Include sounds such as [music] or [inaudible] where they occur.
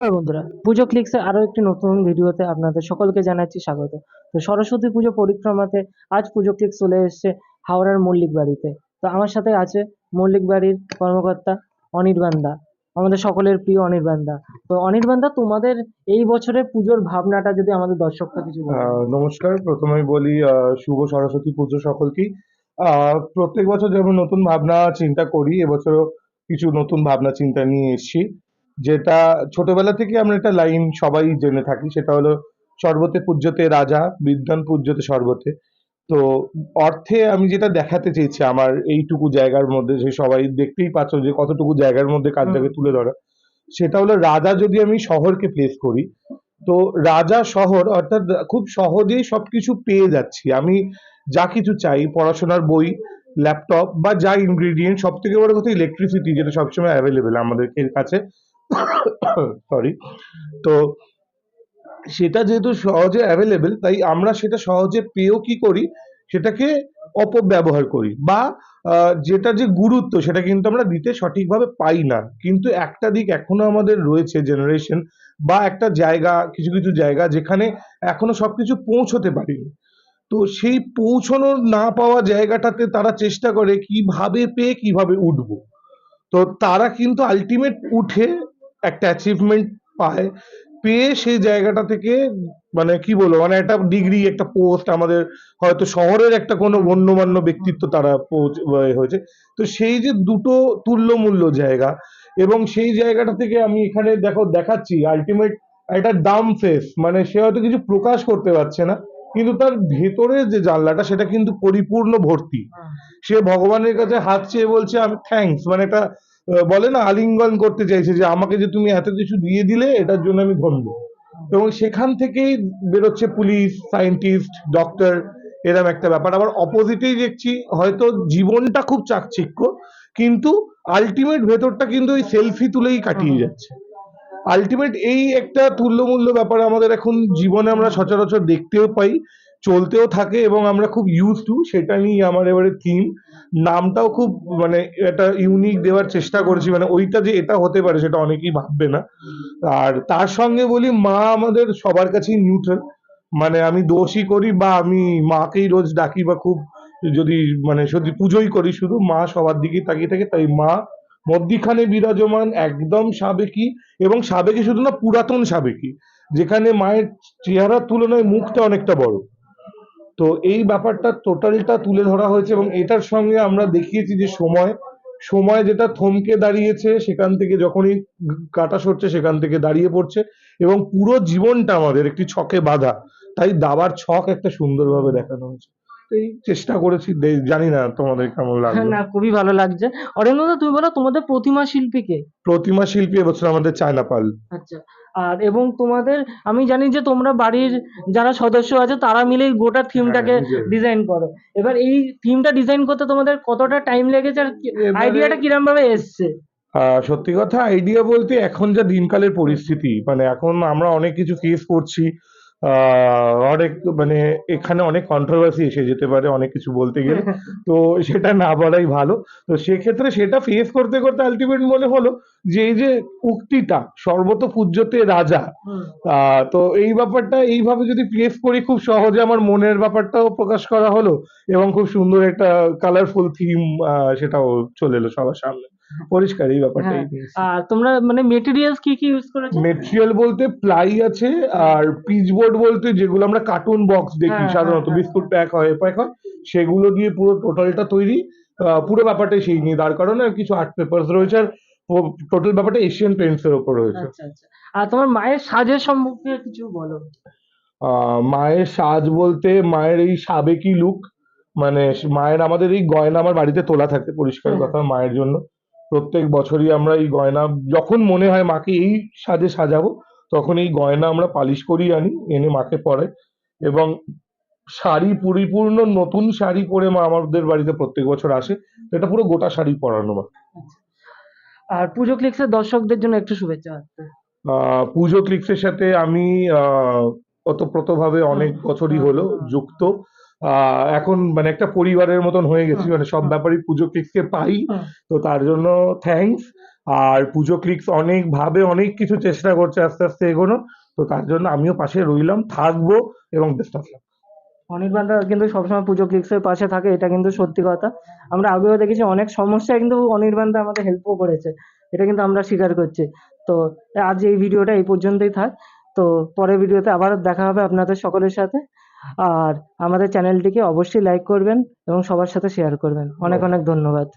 বন্ধুরা। পুজো ক্লিক্সে আরও একটি নতুন ভিডিওতে আপনাদের সকলকে জানাচ্ছি স্বাগত। তো সরস্বতী পুজো পরিক্রমাতে আজ পুজো ক্লিক্স চলে এসেছে হাওড়ার মল্লিক বাড়িতে। তো আমার সাথে আছে মল্লিক বাড়ির কর্মকর্তা অনির্বাণ দা আমাদের সকলের প্রিয় অনির্বাণ দা তো অনির্বাণ দা তোমাদের এই বছরের পুজোর ভাবনাটা যদি আমাদের দর্শকরা কিছু নমস্কার। প্রথমেই বলি শুভ সরস্বতী পুজো সকলকেই। প্রত্যেক বছর যেমন নতুন ভাবনা, চিন্তা করি, এবছরও কিছু নতুন ভাবনা, চিন্তা নিয়ে এসেছি। যেটা ছোটবেলা থেকে আমরা একটা লাইন সবাই জেনে থাকি সেটা হলো সর্বতে পূজ্যতে রাজা বিদ্যান পূজ্যতে সর্বতে তো অর্থে আমি যেটা দেখাতে চেয়েছি আমার এইটুকু জায়গার মধ্যে যে সবাই দেখতেই পাচ্ছ যে কতটুকু জায়গার মধ্যে কাজটাকে তুলে ধরা। সেটা হলো রাজা যদি আমি শহরকে প্লেস করি তো রাজা শহর অর্থাৎ খুব সহজেই সবকিছু পেয়ে যাচ্ছি। আমি যা কিছু চাই পড়াশোনার বই ল্যাপটপ বা যা ইনগ্রিডিয়েন্ট সব থেকে বড় কথা ইলেকট্রিসিটি যেটা সবসময় অ্যাভেলেবেল আমাদের কাছে। [coughs] সরি তো সেটা যেহেতু সহজে অ্যাভেলেবেল তাই আমরা সেটা সহজে পেয়েও কি করি? সেটাকে অপব্যবহার করি বা যেটা যে গুরুত্ব, সেটা কিন্তু আমরা দিতে সঠিকভাবে পাই না। কিন্তু একটা দিক এখনও আমাদের রয়েছে জেনারেশন বা একটা জায়গা, কিছু কিছু জায়গা যেখানে এখনও সবকিছু পৌঁছতে পারিনি। তো সেই পৌঁছানোর না পাওয়া জায়গাটাতে তারা চেষ্টা করে কীভাবে পেয়ে কীভাবে উঠবো। তো তারা কিন্তু আলটিমেট উঠে একটা অ্যাচিভমেন্ট পায় পেয়ে সেই জায়গাটা থেকে মানে কি বলব মানে একটা ডিগ্রি একটা পোস্ট আমাদের হয়তো শহরের একটা কোনো গণ্যমান্য ব্যক্তিত্ব তারা হয়েছে। তো সেই যে দুটো তুল্যমূল্য জায়গা এবং সেই জায়গাটা থেকে আমি এখানে দেখো দেখাচ্ছি আলটিমেট একটা দাম ফেস মানে সে হয়তো কিছু প্রকাশ করতে পারছে না কিন্তু তার ভেতরে যে জানলাটা সেটা কিন্তু পরিপূর্ণ ভর্তি। সে ভগবানের কাছে হাত চেয়ে বলছে আমি থ্যাঙ্কস মানে একটা বলে না আলিঙ্গন করতে চাইছে যে আমাকে যে তুমি এত কিছু দিয়ে দিলে এটার জন্য আমি ধন্য। এবং সেখান থেকেই বেরোচ্ছে পুলিশ সায়েন্টিস্ট ডক্টর এরম একটা ব্যাপার। আবার অপোজিটেই দেখছি হয়তো জীবনটা খুব চাকচিক্য কিন্তু আলটিমেট ভেতরটা কিন্তু ওই সেলফি তুলেই কাটিয়ে যাচ্ছে। আলটিমেট এই একটা তুল্যমূল্য ব্যাপার আমাদের এখন জীবনে আমরা সচরাচর দেখতেও পাই। চলতেও থাকে এবং আমরা খুব ইউজ টু সেটা নিয়ে আমার এবারে থিম নামটাও খুব মানে একটা ইউনিক দেওয়ার চেষ্টা করেছি। মানে ওইটা যে এটা হতে পারে সেটা অনেকেই ভাববে না। আর তার সঙ্গে বলি, মা আমাদের সবার কাছেই নিউট্রাল মানে আমি দোষই করি বা আমি মাকেই রোজ ডাকি বা খুব যদি মানে সত্যি পুজোই করি শুধু, মা সবার দিকেই তাকিয়ে থাকে। তাই মা মধ্যিখানে বিরাজমান, একদম সাবেকি এবং সাবেকি শুধু না, পুরাতন সাবেকি। যেখানে মায়ের চেহারার তুলনায় মুখটা অনেকটা বড়। তো এই ব্যাপারটা টোটালটা তুলে ধরা হয়েছে এবং এটার সঙ্গে আমরা দেখিয়েছি যে সময় সময় যেটা থমকে দাঁড়িয়েছে সেখান থেকে যখনই কাটা সরছে সেখান থেকে দাঁড়িয়ে পড়ছে এবং পুরো জীবনটা আমাদের একটি ছকে বাঁধা। তাই দাবার ছক একটা সুন্দরভাবে দেখানো হয়েছে। এই চেষ্টা করেছি দে- জানি না তোমাদের কেমন লাগল। না খুবই ভালো লাগছে। অরিন্দম দা তুমি বলো তোমাদের প্রতিমা শিল্পীকে প্রতিমা শিল্পী এবছর আমাদের চায়না পাল। আচ্ছা আর এবং তোমাদের আমি জানি যে তোমরা বাড়ির যারা সদস্য আছে তারা মিলেই গোটা থিমটাকে হ্যাঁ, নিজের। ডিজাইন করো। এবার এই থিমটা ডিজাইন করতে তোমাদের কতটা টাইম লেগেছে আর এবারে- আইডিয়াটা কিরম ভাবে এসছে? আহ, সত্যি কথা আইডিয়া বলতে এখন যা দিনকালের পরিস্থিতি মানে এখন আমরা অনেক কিছু ফেস করছি অনেক মানে এখানে অনেক কন্ট্রোভার্সি এসে যেতে পারে অনেক কিছু বলতে গেলে। তো সেটা না বলাই ভালো। তো সেক্ষেত্রে সেটা ফেস করতে করতে আলটিমেট মনে হলো যে এই যে উক্তিটা সর্বত পূজ্যতে রাজা আহ, তো এই ব্যাপারটা এইভাবে যদি প্লেস করি খুব সহজে আমার মনের ব্যাপারটাও প্রকাশ করা হলো এবং খুব সুন্দর একটা কালারফুল থিম সেটাও চলে এলো সবার সামনে। পরিষ্কার এই ব্যাপারটাই হ্যাঁ। আর তোমরা মানে মেটেরিয়ালস কি কি ইউজ করেছ? মেটেরিয়াল বলতে প্লাই আছে আর পিচবোর্ড বলতে যেগুলো আমরা কার্টুন বক্স দেখি হ্যাঁ, সাধারণত হ্যাঁ, বিস্কুট প্যাক হয় প্যাক হয় সেগুলো দিয়ে পুরো টোটালটা তৈরি। পুরো ব্যাপারটাই সেই নিয়ে দাঁড় কারণে আর কিছু আর্ট পেপার্স রয়েছে আর টোটাল ব্যাপারটা এশিয়ান পেন্টস এর উপর রয়েছে। আচ্ছা আচ্ছা। আর তোমার মায়ের সাজের সম্পর্কে কিছু বলো। মায়ের সাজ বলতে মায়ের এই সাবেকি লুক মানে মায়ের আমাদের এই গয়না আমার বাড়িতে তোলা থাকে পরিষ্কার কথা মায়ের জন্য। প্রত্যেক বছরই আমরা এই গয়না যখন মনে হয় মাকে এই সাজে সাজাবো তখন এই গয়না আমরা পালিশ করিয়ে আনি এনে মাকে পরাই এবং শাড়ি পরিপূর্ণ নতুন শাড়ি পরে মা আমাদের বাড়িতে প্রত্যেক বছর আসে এটা পুরো গোটা শাড়ি পরানো মা। আর পুজো ক্লিক্সের দর্শকদের জন্য একটু শুভেচ্ছা। আহ, পুজো ক্লিক্সের সাথে আমি আহ, ওতপ্রোতভাবে অনেক বছরই হলো যুক্ত। এখন মানে একটা পরিবারের মতন হয়ে গেছি মানে সব ব্যাপারই পুজো ক্লিক্সকে পাই তো তার জন্য থ্যাঙ্কস আর পুজো ক্লিক্স অনেকভাবে অনেক কিছু চেষ্টা করছে আস্তে আস্তে এগোনো তো তার জন্য আমিও পাশে রইলাম থাকব এবং বেস্ট অফ লাক অনির্বাণদা কিন্তু সবসময় পুজো ক্লিক্সের পাশে থাকে এটা কিন্তু সত্যি কথা। আমরা আগেও দেখেছি অনেক সমস্যায় কিন্তু অনির্বাণদা আমাদের হেল্পও করেছে এটা কিন্তু আমরা স্বীকার করছি। তো আজ এই ভিডিওটা এই পর্যন্তই থাক তো পরের ভিডিওতে আবার দেখা হবে আপনাদের সকলের সাথে। আর আমাদের চ্যানেলটিকে অবশ্যই লাইক করবেন এবং সবার সাথে শেয়ার করবেন। অনেক অনেক ধন্যবাদ।